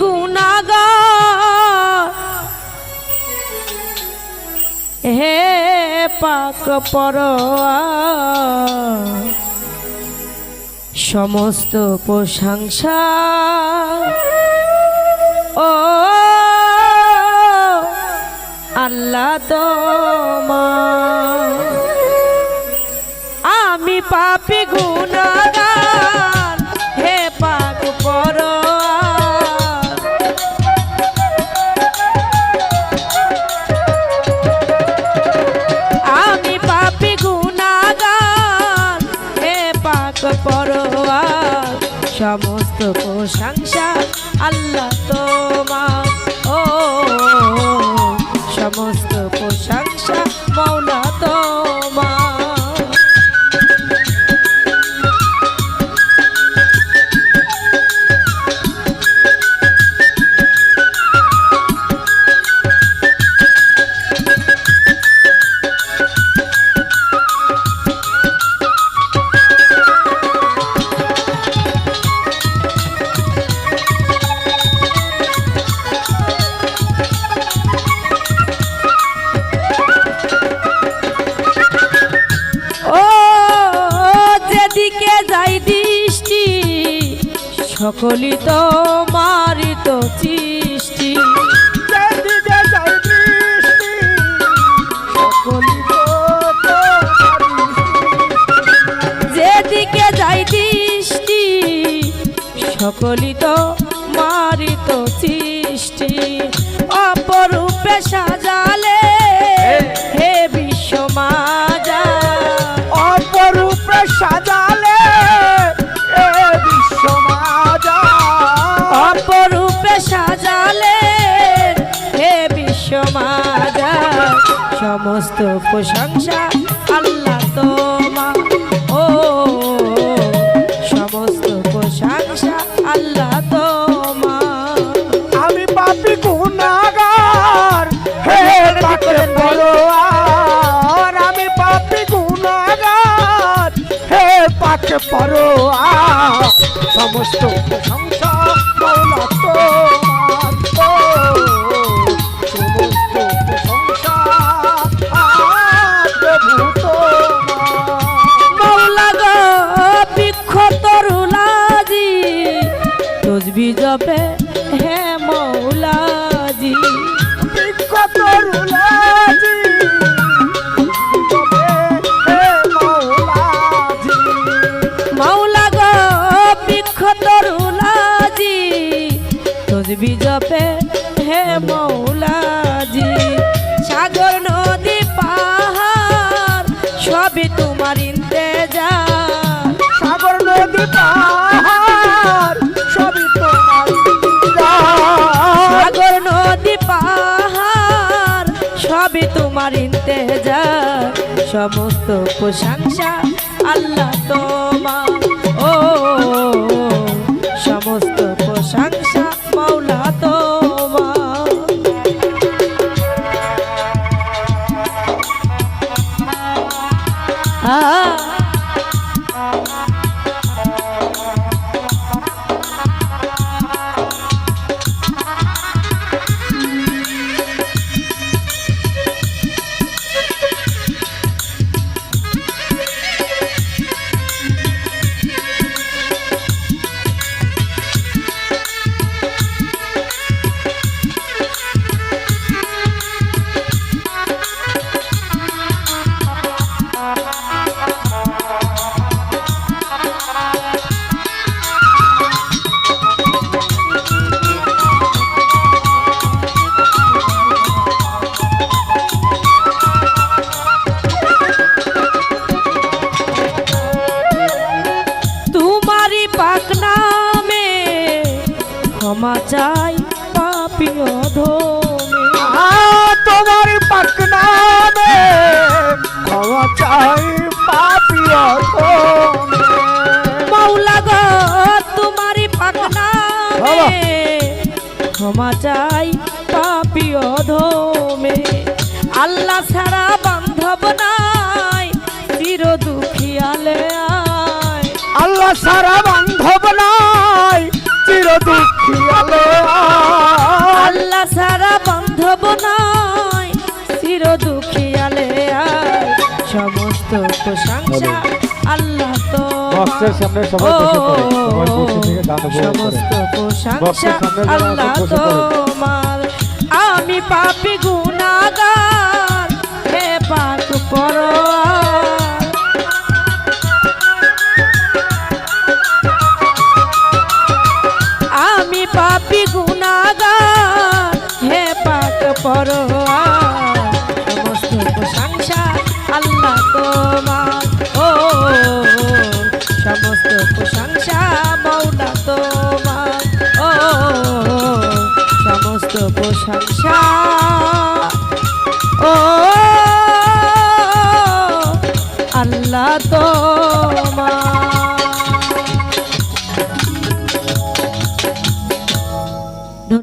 গুনাগা হে পাক পর সমস্ত প্রশংসা। ও আল্লাহ তোমার। আমি পাপি গুনাগার প্রশংসা আল্লাহ তোমার সকলই তো মারিত সৃষ্টি। যেদিকে যাই দৃষ্টি, সকলি তো মারিত সৃষ্টি। সমস্ত প্রশংসা আল্লাহ তোমা। ও, সমস্ত প্রশংসা আল্লাহ তোমা। আমি পাপি গুনাগার হে পাকে পরোয়ার। আমি পাপি গুনাগার হে পাকে পরোয়ার। সমস্ত জপে হে মৌলাজি। মৌলা গো, বৃক্ষ তরুলাজি তসবি জপে, হে মৌলাজি। সাগর, নদী, পাহাড়, সবই তোমার ইন্তেজা সাগর, নদী, পাহাড় সমস্ত প্রশংসা আল্লাহ তোমার ও সমস্ত প্রশংসা মাওলা তোমার আ পাপি অধমে তোমার পাকনামে ক্ষমা চাই পাপি মৌলা গো তোমারই পাক নামে ক্ষমা চাই পাপি অধমে। আল্লাহ ছাড়া বান্ধব নাই চির দুঃখিয়ালে আয় আল্লাহ সারা বান্ধব নাই চির দুঃখিয়ালে আল্লাহ সারা বান্ধব নয়। চির দুঃখিয়ালে সমস্ত প্রশংসা আল্লাহ তো সামনে সবাই বসে পড়ে। সবাই বসে থেকে গান সমস্ত প্রশংসা আল্লাহ। তোমার। আমি পাপি গুনাগার পরোয়া সমস্ত প্রশংসা ও সমস্ত প্রশংসা ও সমস্ত প্রশংসা ও আল্লাহ তো